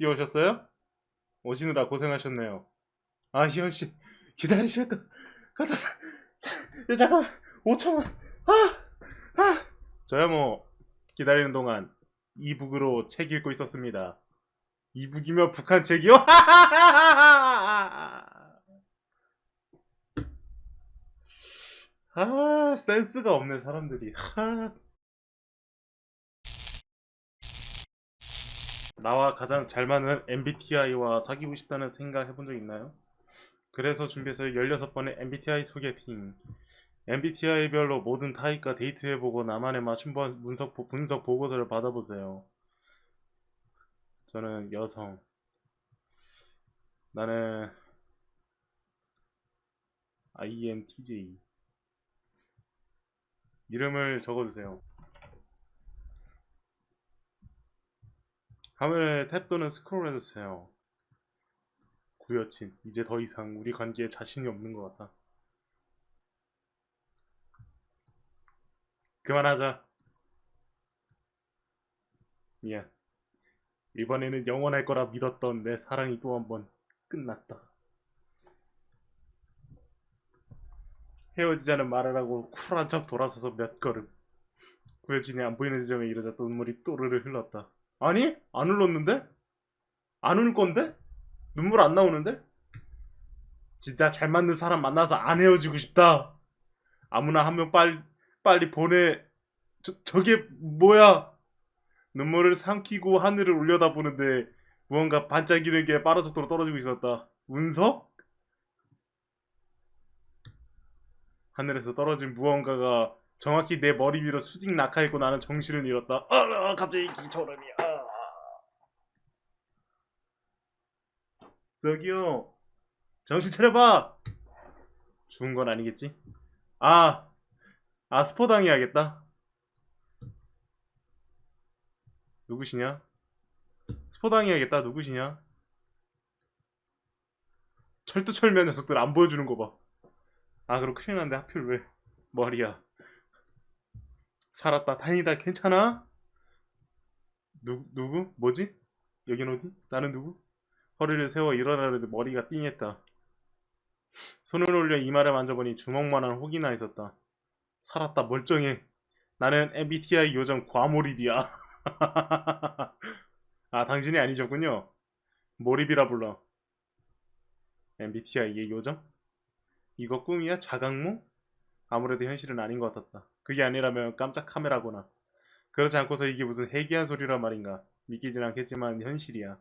뛰어오셨어요? 오시느라 고생하셨네요. 아, 희연씨, 기다리실 것 같아서. 자, 야, 잠깐만, 5천원. 아, 아. 저야 뭐, 기다리는 동안 이북으로 책 읽고 있었습니다. 이북이면 북한 책이요? 아, 센스가 없네, 사람들이. 나와 가장 잘 맞는 MBTI와 사귀고 싶다는 생각 해본 적 있나요? 그래서 준비해서 16번의 MBTI 소개팅. MBTI별로 모든 타입과 데이트해보고 나만의 맞춤 번- 분석, 분석 보고서를 받아보세요. 저는 여성. 나는 INTJ. 이름을 적어주세요. 화면에 탭 또는 스크롤 해주세요. 구여친. 이제 더 이상 우리 관계에 자신이 없는 것 같아. 그만하자. 미안. 이번에는 영원할 거라 믿었던 내 사랑이 또 한 번 끝났다. 헤어지자는 말을 하고 쿨한 척 돌아서서 몇 걸음. 구여친이 안 보이는 지점에 이르자 눈물이 또르르 흘렀다. 아니? 안 흘렀는데? 안 울 건데? 눈물 안 나오는데? 진짜 잘 맞는 사람 만나서 안 헤어지고 싶다. 아무나 한 명 빨리, 빨리 보내. 저, 저게 뭐야? 눈물을 삼키고 하늘을 올려다보는데 무언가 반짝이는 게 빠른 속도로 떨어지고 있었다. 운석? 하늘에서 떨어진 무언가가 정확히 내 머리 위로 수직 낙하했고 나는 정신을 잃었다. 아, 갑자기 기초름이. 아. 저기요. 정신 차려봐. 죽은 건 아니겠지? 아, 아 스포 당해야겠다. 누구시냐? 스포 당해야겠다. 누구시냐? 철두철미한 녀석들 안 보여주는 거 봐. 아, 그럼 큰일 났는데 하필 왜 머리야? 살았다. 다행이다. 괜찮아? 누, 누구? 뭐지? 여긴 어디? 나는 누구? 허리를 세워 일어나려도 머리가 띵했다. 손을 올려 이마를 만져보니 주먹만한 혹이 나 있었다. 살았다. 멀쩡해. 나는 MBTI 요정 과몰입이야. 아, 당신이 아니셨군요. 몰입이라 불러. MBTI의 요정? 이거 꿈이야? 자각몽? 아무래도 현실은 아닌 것 같았다. 그게 아니라면 깜짝 카메라구나. 그렇지 않고서 이게 무슨 해괴한 소리란 말인가. 믿기진 않겠지만 현실이야.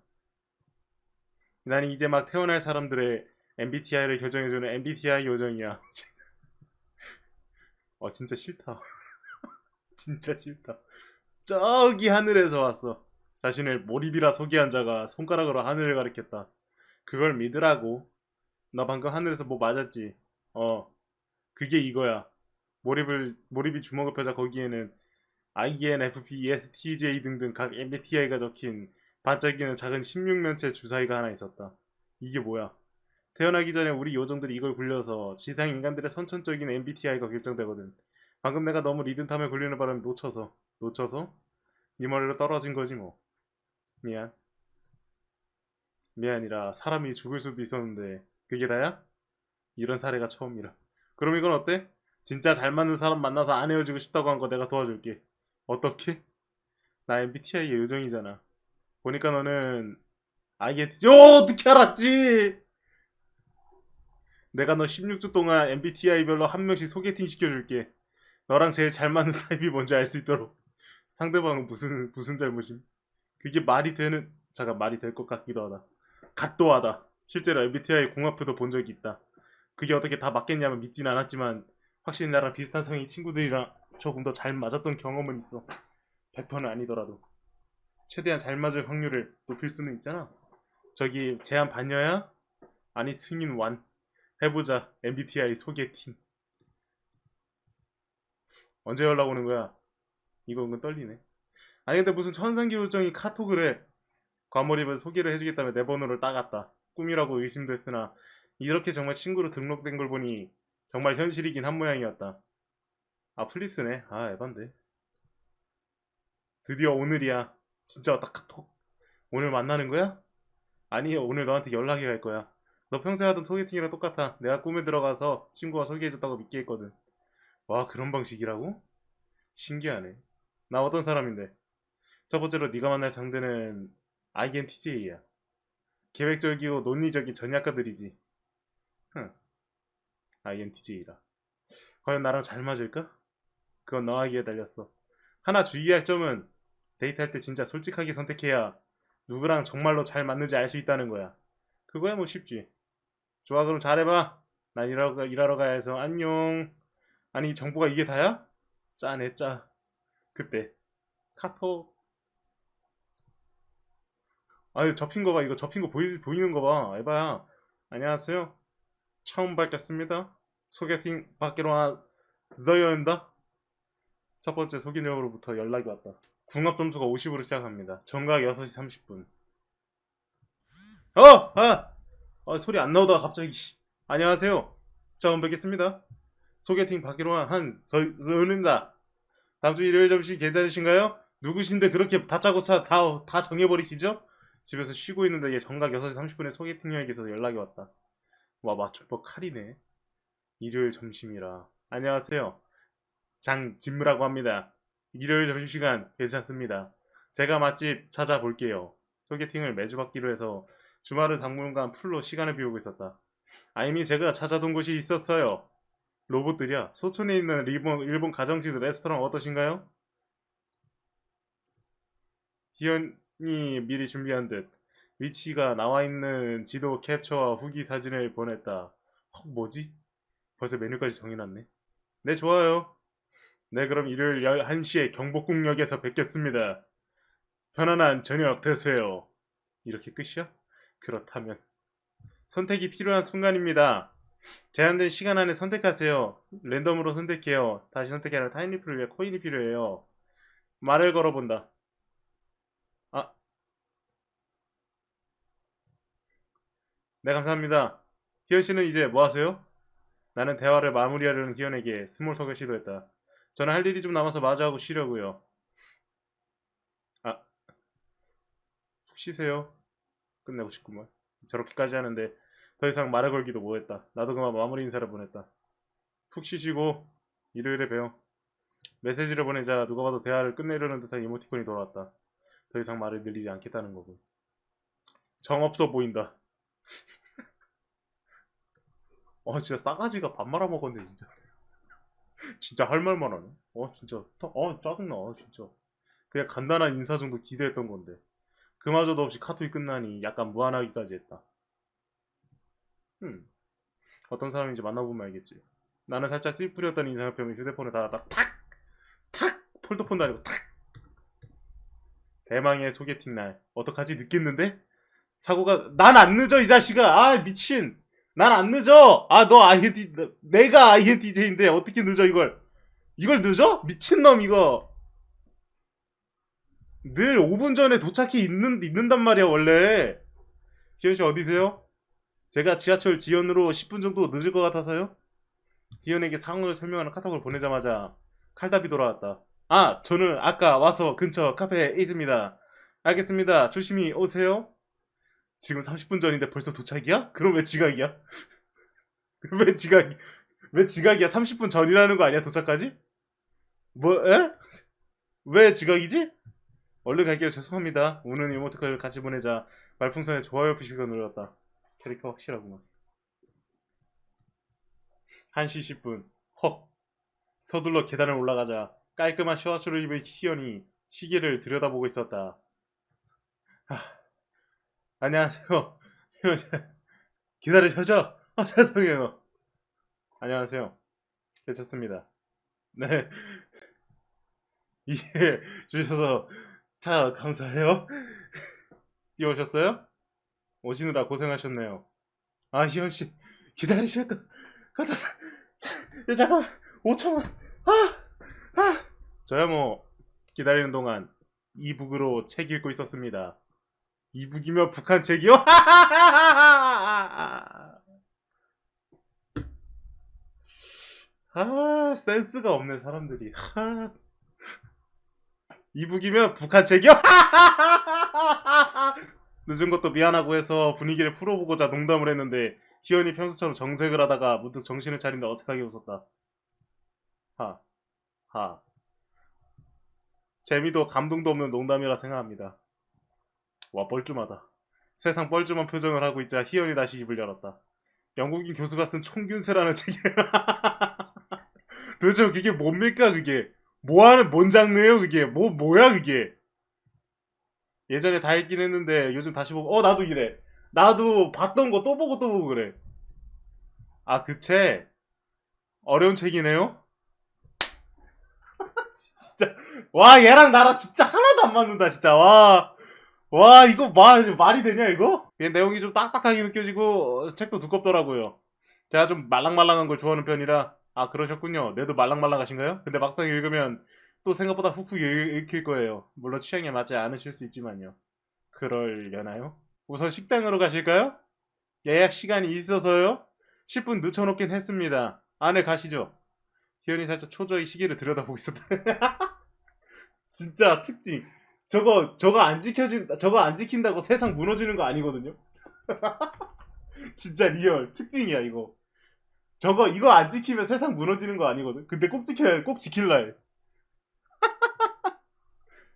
나는 이제 막 태어날 사람들의 MBTI를 결정해주는 MBTI 요정이야. 어, 진짜 싫다. 진짜 싫다. 저기 하늘에서 왔어. 자신을 몰입이라 소개한 자가 손가락으로 하늘을 가리켰다. 그걸 믿으라고. 너 방금 하늘에서 뭐 맞았지? 어. 그게 이거야. 몰입을, 몰입이 주먹을 펴자 거기에는 INFP, ESTJ 등등 각 MBTI가 적힌 반짝이는 작은 16면체 주사위가 하나 있었다. 이게 뭐야? 태어나기 전에 우리 요정들이 이걸 굴려서 지상 인간들의 선천적인 MBTI가 결정되거든. 방금 내가 너무 리듬탐에 걸리는 바람에 놓쳐서 놓쳐서 네 머리로 떨어진 거지 뭐. 미안. 미안이라 사람이 죽을 수도 있었는데 그게 다야? 이런 사례가 처음이라. 그럼 이건 어때? 진짜 잘 맞는 사람 만나서 안 헤어지고 싶다고 한 거 내가 도와줄게. 어떻게? 나 MBTI의 요정이잖아. 보니까 너는 INTJ. 어, 어떻게 알았지? 내가 너 16주 동안 MBTI별로 한 명씩 소개팅 시켜줄게. 너랑 제일 잘 맞는 타입이 뭔지 알 수 있도록. 상대방은 무슨 무슨 잘못임? 그게 말이 되는 잠깐 말이 될 것 같기도 하다. 갓도하다. 실제로 MBTI 궁합표도 본 적이 있다. 그게 어떻게 다 맞겠냐면 믿진 않았지만 확실히 나랑 비슷한 성인 친구들이랑 조금 더 잘 맞았던 경험은 있어. 100%는 아니더라도 최대한 잘 맞을 확률을 높일 수는 있잖아. 저기 제한 반려야? 아니 승인 완. 해보자. MBTI 소개팅. 언제 연락 오는 거야? 이거 은근 떨리네. 아니 근데 무슨 천상기 요정이 카톡을 해. 과몰입을 소개를 해주겠다며 내 번호를 따갔다. 꿈이라고 의심도 했으나 이렇게 정말 친구로 등록된 걸 보니 정말 현실이긴 한 모양이었다. 아 플립스네. 아 에반데. 드디어 오늘이야. 진짜 왔다 카톡. 오늘 만나는 거야? 아니 오늘 너한테 연락이 갈 거야. 너 평소에 하던 소개팅이랑 똑같아. 내가 꿈에 들어가서 친구가 소개해줬다고 믿게 했거든. 와 그런 방식이라고? 신기하네. 나 어떤 사람인데? 첫 번째로 네가 만날 상대는 INTJ야. 계획적이고 논리적인 전략가들이지. 흥. INTJ라. 과연 나랑 잘 맞을까? 그건 너하기에 달렸어. 하나 주의할 점은 데이트할 때 진짜 솔직하게 선택해야 누구랑 정말로 잘 맞는지 알 수 있다는 거야. 그거야 뭐 쉽지. 좋아 그럼 잘해봐. 난 일하러, 일하러 가야 해서 안녕. 아니 정보가 이게 다야? 짜네 짜. 그때 카톡. 아유 접힌 거 봐. 이거 접힌 거 보이, 보이는 거 봐. 에바야. 안녕하세요. 처음 뵙겠습니다. 소개팅 받기로 한 저여입니다. 첫 번째 소개녀로부터 연락이 왔다. 궁합 점수가 50으로 시작합니다. 정각 6시 30분. 어! 아! 아, 소리 안 나오다가 갑자기 씨. 안녕하세요. 처음 뵙겠습니다. 소개팅 받기로 한 서은입니다. 다음 주 일요일 점심 괜찮으신가요? 누구신데 그렇게 다짜고짜 다, 다 정해버리시죠? 집에서 쉬고 있는데 얘 정각 6시 30분에 소개팅녀에게서 연락이 왔다. 와 맞춤법 칼이네. 일요일 점심이라. 안녕하세요. 장진무라고 합니다. 일요일 점심시간 괜찮습니다. 제가 맛집 찾아볼게요. 소개팅을 매주 받기로 해서 주말을 당분간 풀로 시간을 비우고 있었다. 아 이미 제가 찾아둔 곳이 있었어요. 로봇들이야. 소촌에 있는 일본, 일본 가정식 레스토랑 어떠신가요? 희연이 미리 준비한 듯 위치가 나와 있는 지도 캡처와 후기 사진을 보냈다. 헉, 뭐지? 벌써 메뉴까지 정해놨네. 네, 좋아요. 네, 그럼 일요일 1시에 경복궁역에서 뵙겠습니다. 편안한 저녁 되세요. 이렇게 끝이야? 그렇다면. 선택이 필요한 순간입니다. 제한된 시간 안에 선택하세요. 랜덤으로 선택해요. 다시 선택해야 타임리프를 위해 코인이 필요해요. 말을 걸어본다. 아. 네, 감사합니다. 희연 씨는 이제 뭐 하세요? 나는 대화를 마무리하려는 희연에게 스몰톡을 시도했다. 저는 할 일이 좀 남아서 마주하고 쉬려고요. 아, 푹 쉬세요. 끝내고 싶구만. 저렇게까지 하는데 더 이상 말을 걸기도 뭐했다. 나도 그만 마무리 인사를 보냈다. 푹 쉬시고 일요일에 봬요. 메시지를 보내자 누가 봐도 대화를 끝내려는 듯한 이모티콘이 돌아왔다. 더 이상 말을 늘리지 않겠다는 거군. 정없어 보인다. 어 진짜 싸가지가 밥 말아 먹었네 진짜. 진짜 할 말만 하네. 어 진짜 어 짜증나 진짜. 그냥 간단한 인사 정도 기대했던 건데 그마저도 없이 카톡이 끝나니 약간 무안하기까지 했다. 음 어떤 사람인지 만나보면 알겠지. 나는 살짝 찌푸렸던 인상을 펴며 휴대폰을 닫았다. 탁! 탁! 폴더폰도 아니고 탁! 대망의 소개팅 날. 어떡하지? 늦겠는데? 사고가 난 안 늦어 이 자식아. 아 미친. 난 안 늦어. 아 너 INT 내가 INTJ인데 어떻게 늦어 이걸? 이걸 늦어? 미친놈 이거. 늘 5분 전에 도착해 있는 있는단 말이야 원래. 희연 씨 어디세요? 제가 지하철 지연으로 10분 정도 늦을 것 같아서요. 희연에게 상황을 설명하는 카톡을 보내자마자 칼답이 돌아왔다. 아, 저는 아까 와서 근처 카페에 있습니다. 알겠습니다. 조심히 오세요. 지금 30분 전인데 벌써 도착이야? 그럼 왜 지각이야? 왜 지각, 왜 지각이야? 30분 전이라는 거 아니야? 도착까지? 뭐, 에? 왜 지각이지? 얼른 갈게요. 죄송합니다. 우는 이모티콘을 같이 보내자 말풍선에 좋아요 표시가 눌렀다. 캐릭터 확실하구만. 1시 10분. 헉. 서둘러 계단을 올라가자 깔끔한 셔츠를 입은 희연이 시계를 들여다보고 있었다. 아, 안녕하세요. 기다리셔죠? 아, 죄송해요. 안녕하세요. 괜찮습니다. 네. 이해 주셔서 자 감사해요. 이 오셨어요? 오시느라 고생하셨네요. 아 희연 씨 기다리실 것 같아서 자, 야, 잠깐만 5천만 아, 아. 저야 뭐 기다리는 동안 이북으로 책 읽고 있었습니다. 이북이면 북한 책이요? 아 센스가 없네 사람들이. 아. 이북이면 북한 책이요? 늦은 것도 미안하고 해서 분위기를 풀어보고자 농담을 했는데 희연이 평소처럼 정색을 하다가 문득 정신을 차린다 어색하게 웃었다. 하, 하. 재미도 감동도 없는 농담이라 생각합니다. 와 뻘쭘하다. 세상 뻘쭘한 표정을 하고 있자 희연이 다시 입을 열었다. 영국인 교수가 쓴 총균세라는 책이 도대체 그게 뭡니까 그게? 뭐하는 뭔 장르예요 그게? 뭐 뭐야 그게? 예전에 다 읽긴 했는데 요즘 다시 보고 어 나도 이래. 나도 봤던 거 또 보고 또 보고 그래. 아 그 책? 어려운 책이네요? 진짜. 와 얘랑 나랑 진짜 하나도 안 맞는다 진짜. 와 와 이거 말 말이 되냐 이거? 얘 내용이 좀 딱딱하게 느껴지고 어, 책도 두껍더라고요. 제가 좀 말랑말랑한 걸 좋아하는 편이라 아 그러셨군요. 내도 말랑말랑하신가요? 근데 막상 읽으면 또 생각보다 훅훅 읽, 읽힐 거예요. 물론 취향에 맞지 않으실 수 있지만요. 그럴려나요? 우선 식당으로 가실까요? 예약 시간이 있어서요. 10분 늦춰놓긴 했습니다. 안에 가시죠. 희연이 살짝 초조히 시계를 들여다보고 있었다. 진짜 특징. 저거 저거 안 지켜진 저거 안 지킨다고 세상 무너지는 거 아니거든요. 진짜 리얼 특징이야 이거. 저거 이거 안 지키면 세상 무너지는 거 아니거든. 근데 꼭 지켜야 꼭 지킬라 해.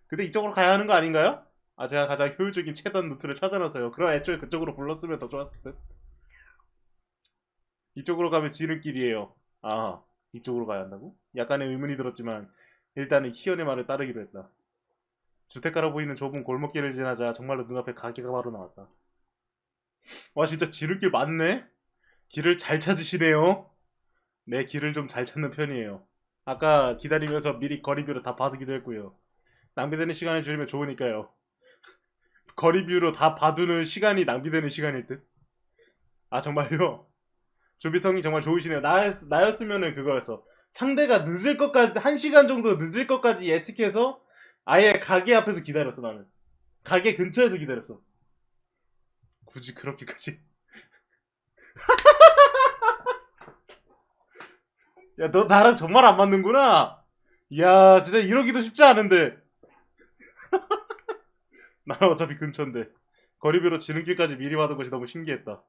근데 이쪽으로 가야 하는 거 아닌가요? 아 제가 가장 효율적인 최단 루트를 찾아놔서요. 그럼 애초에 그쪽으로 불렀으면 더 좋았을 듯. 이쪽으로 가면 지름길이에요. 아 이쪽으로 가야 한다고? 약간의 의문이 들었지만 일단은 희연의 말을 따르기로 했다. 주택가로 보이는 좁은 골목길을 지나자 정말로 눈앞에 가게가 바로 나왔다. 와 진짜 지름길 맞네? 길을 잘 찾으시네요. 내 길을 좀 잘 찾는 편이에요. 아까 기다리면서 미리 거리뷰를 다 봐두기도 했고요. 낭비되는 시간을 줄이면 좋으니까요. 거리뷰로 다 봐두는 시간이 낭비되는 시간일 듯. 아 정말요? 준비성이 정말 좋으시네요. 나였, 나였으면은 그거였어. 상대가 늦을 것까지 한 시간 정도 늦을 것까지 예측해서 아예 가게 앞에서 기다렸어 나는. 가게 근처에서 기다렸어. 굳이 그렇게까지. 야, 너 나랑 정말 안 맞는구나. 야, 진짜 이러기도 쉽지 않은데. 나는 어차피 근처인데. 거리뷰로 지름길까지 미리 받은 것이 너무 신기했다.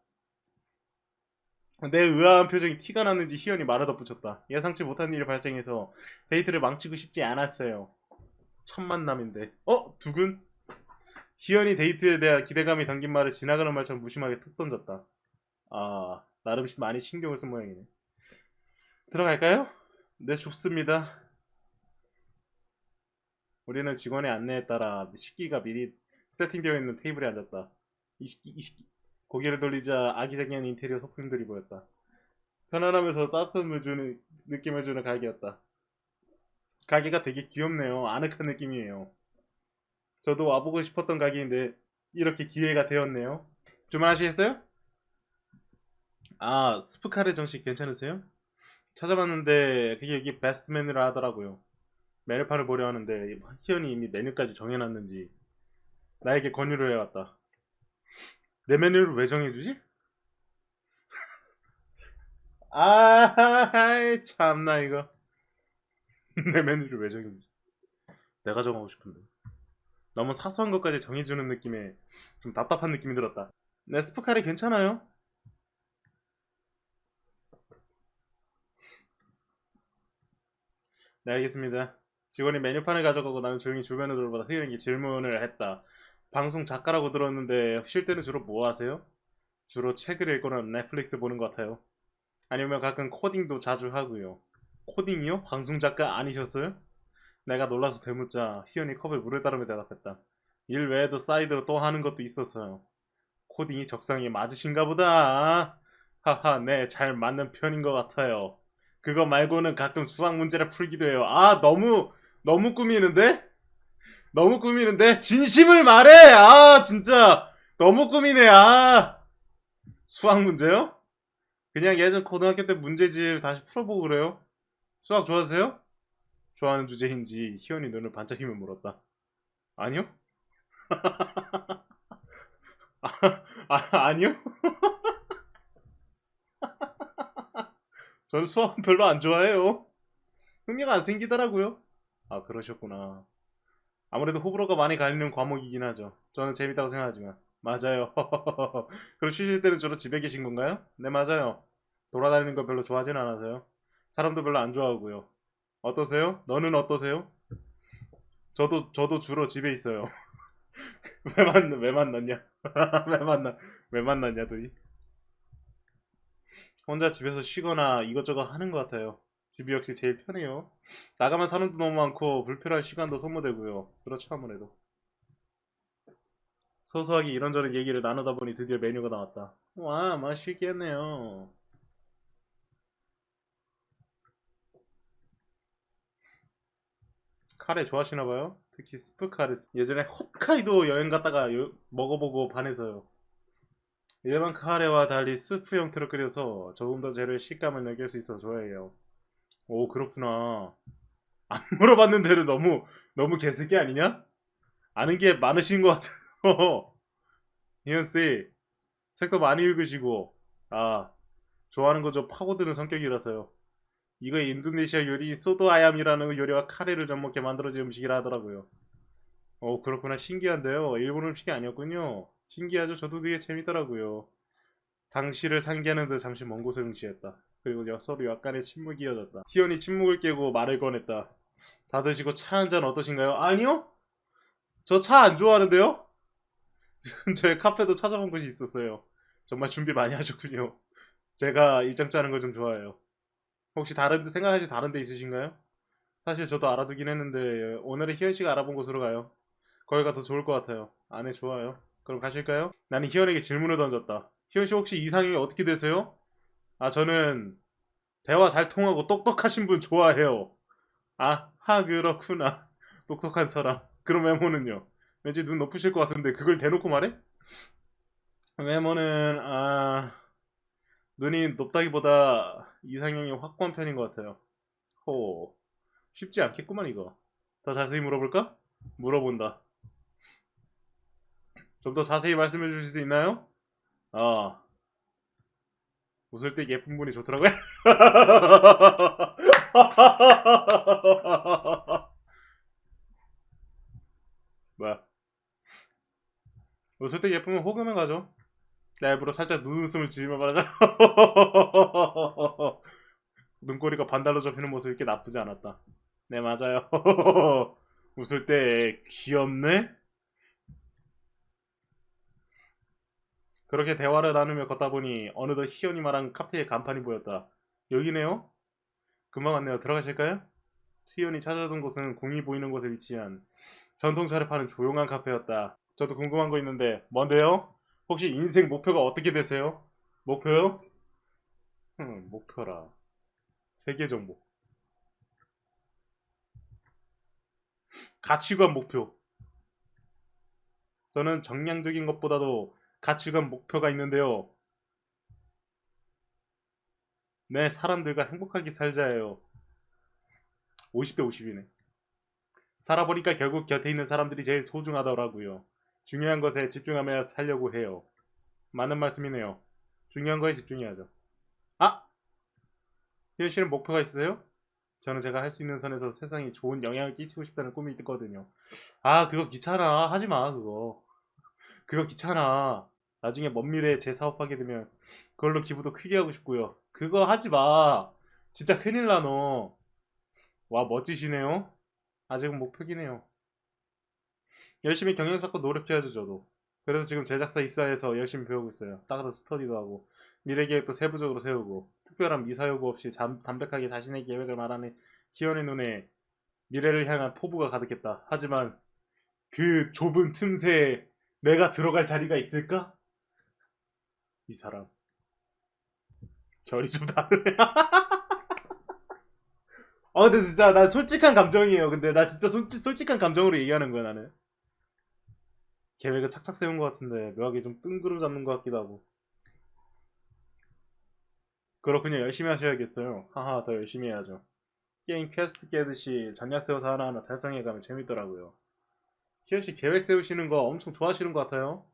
내 의아한 표정이 티가 났는지 희연이 말을 덧붙였다. 예상치 못한 일이 발생해서 데이트를 망치고 싶지 않았어요. 첫 만남인데. 어? 두근? 희연이 데이트에 대한 기대감이 담긴 말을 지나가는 말처럼 무심하게 툭 던졌다. 아, 나름 많이 신경을 쓴 모양이네. 들어갈까요? 네, 좋습니다. 우리는 직원의 안내에 따라 식기가 미리 세팅되어 있는 테이블에 앉았다. 이 식기, 이 식기. 고개를 돌리자 아기자기한 인테리어 소품들이 보였다. 편안하면서 따뜻한 물 주는, 느낌을 주는 가게였다. 가게가 되게 귀엽네요. 아늑한 느낌이에요. 저도 와보고 싶었던 가게인데 이렇게 기회가 되었네요. 주문하시겠어요? 아 스프카레 정식 괜찮으세요? 찾아봤는데 그게 여기 베스트 메뉴라 하더라고요. 메뉴판을 보려 하는데 희연이 이미 메뉴까지 정해놨는지 나에게 권유를 해왔다. 내 메뉴를 왜 정해주지? 아 참나 이거 내 메뉴를 왜 정해주지? 내가 정하고 싶은데 너무 사소한 것까지 정해주는 느낌에 좀 답답한 느낌이 들었다. 네 스프카레 괜찮아요? 네 알겠습니다. 직원이 메뉴판을 가져가고 나는 조용히 주변을 돌보다 희연에게 질문을 했다. 방송 작가라고 들었는데 쉴 때는 주로 뭐 하세요? 주로 책을 읽거나 넷플릭스 보는 것 같아요. 아니면 가끔 코딩도 자주 하고요. 코딩이요? 방송 작가 아니셨어요? 내가 놀라서 되묻자 희연이 컵을 물에 따르며 대답했다. 일 외에도 사이드로 또 하는 것도 있었어요. 코딩이 적성에 맞으신가 보다. 하하, 네, 잘 맞는 편인 것 같아요. 그거 말고는 가끔 수학 문제를 풀기도 해요. 아, 너무, 너무 꾸미는데? 너무 꾸미는데? 진심을 말해! 아, 진짜! 너무 꾸미네, 아! 수학 문제요? 그냥 예전 고등학교 때 문제집 다시 풀어보고 그래요. 수학 좋아하세요? 좋아하는 주제인지 희연이 눈을 반짝이며 물었다. 아니요? 아, 아, 아니요? 저는 수학 별로 안 좋아해요. 흥미가 안 생기더라고요. 아, 그러셨구나. 아무래도 호불호가 많이 갈리는 과목이긴 하죠. 저는 재밌다고 생각하지만. 맞아요. 그럼 쉬실 때는 주로 집에 계신 건가요? 네, 맞아요. 돌아다니는 거 별로 좋아하진 않아서요. 사람도 별로 안 좋아하고요. 어떠세요? 너는 어떠세요? 저도 저도 주로 집에 있어요. 왜 만, 왜 만났냐? 왜 만나, 왜 만났냐, 도이? 혼자 집에서 쉬거나 이것저것 하는 것 같아요. 집이 역시 제일 편해요. 나가면 사람도 너무 많고 불필요한 시간도 소모되고요. 그렇죠, 아무래도. 소소하게 이런저런 얘기를 나누다 보니 드디어 메뉴가 나왔다. 와, 맛있겠네요. 카레 좋아하시나봐요? 특히 스프 카레. 예전에 홋카이도 여행 갔다가 요- 먹어보고 반해서요. 일반 카레와 달리 스프 형태로 끓여서 조금 더 재료의 식감을 느낄 수 있어 좋아해요. 오, 그렇구나. 안 물어봤는데도 너무, 너무 개새끼 아니냐? 아는 게 많으신 것 같아요. 희연씨, 책도 많이 읽으시고, 아, 좋아하는 거 좀 파고드는 성격이라서요. 이거 인도네시아 요리 소도 아얌이라는 요리와 카레를 접목해 만들어진 음식이라 하더라고요. 어, 그렇구나. 신기한데요. 일본 음식이 아니었군요. 신기하죠. 저도 되게 재밌더라고요. 당시를 상기하는 듯 잠시 먼 곳을 응시했다. 그리고 여- 서로 약간의 침묵이 이어졌다. 희연이 침묵을 깨고 말을 꺼냈다. 다 드시고 차 한 잔 어떠신가요? 아니요? 저 차 안 좋아하는데요? 근처에 카페도 찾아본 곳이 있었어요. 정말 준비 많이 하셨군요. 제가 일정 짜는 걸 좀 좋아해요. 혹시 다른 데 생각하시 다른 데 있으신가요? 사실 저도 알아두긴 했는데 오늘은 희연 씨가 알아본 곳으로 가요. 거기가 더 좋을 것 같아요. 안에 좋아요. 그럼 가실까요? 나는 희연에게 질문을 던졌다. 희연 씨 혹시 이상형이 어떻게 되세요? 아 저는 대화 잘 통하고 똑똑하신 분 좋아해요. 아, 하 그렇구나. 똑똑한 사람. 그럼 외모는요? 왠지 눈 높으실 것 같은데 그걸 대놓고 말해? 외모는 아 눈이 높다기보다 이상형이 확고한 편인 것 같아요. 호 쉽지 않겠구만 이거. 더 자세히 물어볼까? 물어본다. 좀 더 자세히 말씀해 주실 수 있나요? 아 웃을 때 예쁜 분이 좋더라고요. 뭐야? 웃을 때 예쁘면 호감을 가죠. 나 일부러 살짝 눈웃음을 지으며 말하자. 눈꼬리가 반달로 접히는 모습이 꽤 나쁘지 않았다. 네, 맞아요. 웃을 때 귀엽네? 그렇게 대화를 나누며 걷다 보니 어느덧 희연이 말한 카페의 간판이 보였다. 여기네요? 금방 왔네요. 들어가실까요? 희연이 찾아둔 곳은 궁이 보이는 곳에 위치한 전통차를 파는 조용한 카페였다. 저도 궁금한 거 있는데 뭔데요? 혹시 인생 목표가 어떻게 되세요? 목표요? 흠, 목표라. 세계 정복. 가치관 목표. 저는 정량적인 것보다도 가치관 목표가 있는데요. 네, 사람들과 행복하게 살자예요. 50대 50이네. 살아보니까 결국 곁에 있는 사람들이 제일 소중하더라고요. 중요한 것에 집중하며 살려고 해요. 맞는 말씀이네요. 중요한 거에 집중해야죠. 아! 희연 씨는 목표가 있으세요? 저는 제가 할 수 있는 선에서 세상에 좋은 영향을 끼치고 싶다는 꿈이 있거든요. 아, 그거 귀찮아. 하지 마, 그거. 그거 귀찮아. 나중에 먼 미래에 제 사업하게 되면 그걸로 기부도 크게 하고 싶고요. 그거 하지 마. 진짜 큰일 나, 너. 와, 멋지시네요. 아직은 목표긴 해요. 열심히 경영 쌓고 노력해야죠, 저도. 그래서 지금 제작사 입사해서 열심히 배우고 있어요. 따라서 스터디도 하고, 미래 계획도 세부적으로 세우고, 특별한 미사 요구 없이 잠- 담백하게 자신의 계획을 말하는 희연의 눈에 미래를 향한 포부가 가득했다. 하지만 그 좁은 틈새에 내가 들어갈 자리가 있을까? 이 사람. 결이 좀 다르네. 어, 근데 진짜 나 솔직한 감정이에요. 근데 나 진짜 솔직, 솔직한 감정으로 얘기하는 거야, 나는. 계획을 착착 세운 것 같은데 묘하게 좀 뜬구름 잡는 것 같기도 하고. 그렇군요. 열심히 하셔야겠어요. 하하, 더 열심히 해야죠. 게임 퀘스트 깨듯이 전략 세워서 하나하나 달성해가면 재밌더라고요. 희연 씨 계획 세우시는 거 엄청 좋아하시는 것 같아요.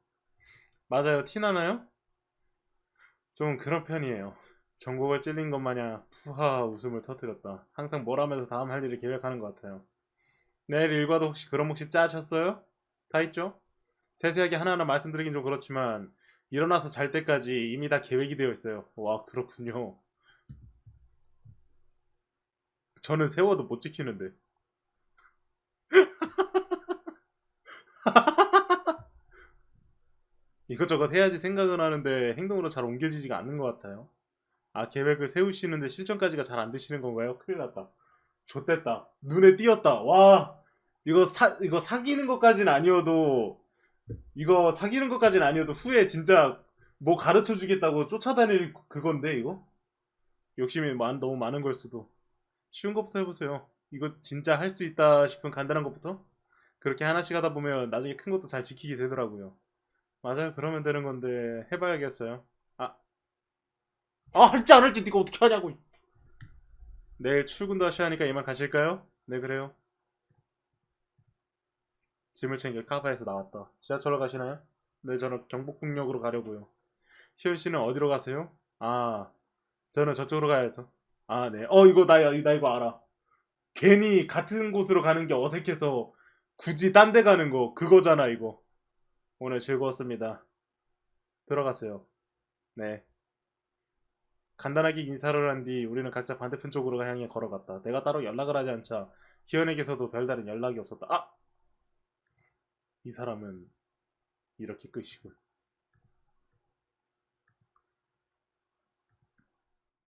맞아요. 티나나요? 좀 그런 편이에요. 전곡을 찔린 것 마냥 푸하 웃음을 터뜨렸다. 항상 뭘 하면서 다음 할 일을 계획하는 것 같아요. 내일 일과도 혹시 그럼 혹시 짜셨어요? 다 있죠? 세세하게 하나하나 말씀드리긴 좀 그렇지만 일어나서 잘 때까지 이미 다 계획이 되어 있어요. 와 그렇군요. 저는 세워도 못 지키는데. 이것저것 해야지 생각은 하는데 행동으로 잘 옮겨지지가 않는 것 같아요. 아 계획을 세우시는데 실천까지가 잘 안 되시는 건가요? 큰일 났다. 좆됐다. 눈에 띄었다. 와 이거 사 이거 사귀는 것까지는 아니어도 이거 사귀는 것까지는 아니어도 후에 진짜 뭐 가르쳐 주겠다고 쫓아다닐 그건데 이거 욕심이 많, 너무 많은 걸 수도 쉬운 것부터 해보세요. 이거 진짜 할 수 있다 싶은 간단한 것부터 그렇게 하나씩 하다 보면 나중에 큰 것도 잘 지키게 되더라고요. 맞아요. 그러면 되는 건데 해봐야겠어요. 아, 아 할지 안 할지 네가 어떻게 하냐고. 내일 출근도 하셔야 하니까 이만 가실까요? 네 그래요. 짐을 챙겨 카바에서 나왔다. 지하철로 가시나요? 네 저는 경복궁역으로 가려고요. 희연 씨는 어디로 가세요? 아 저는 저쪽으로 가야 해서. 아 네. 어 이거 나, 나 이거 알아. 괜히 같은 곳으로 가는 게 어색해서 굳이 딴 데 가는 거 그거잖아 이거. 오늘 즐거웠습니다. 들어가세요. 네. 간단하게 인사를 한 뒤 우리는 각자 반대편 쪽으로 향해 걸어갔다. 내가 따로 연락을 하지 않자 희연에게서도 별다른 연락이 없었다. 아! 이 사람은 이렇게 끝이군.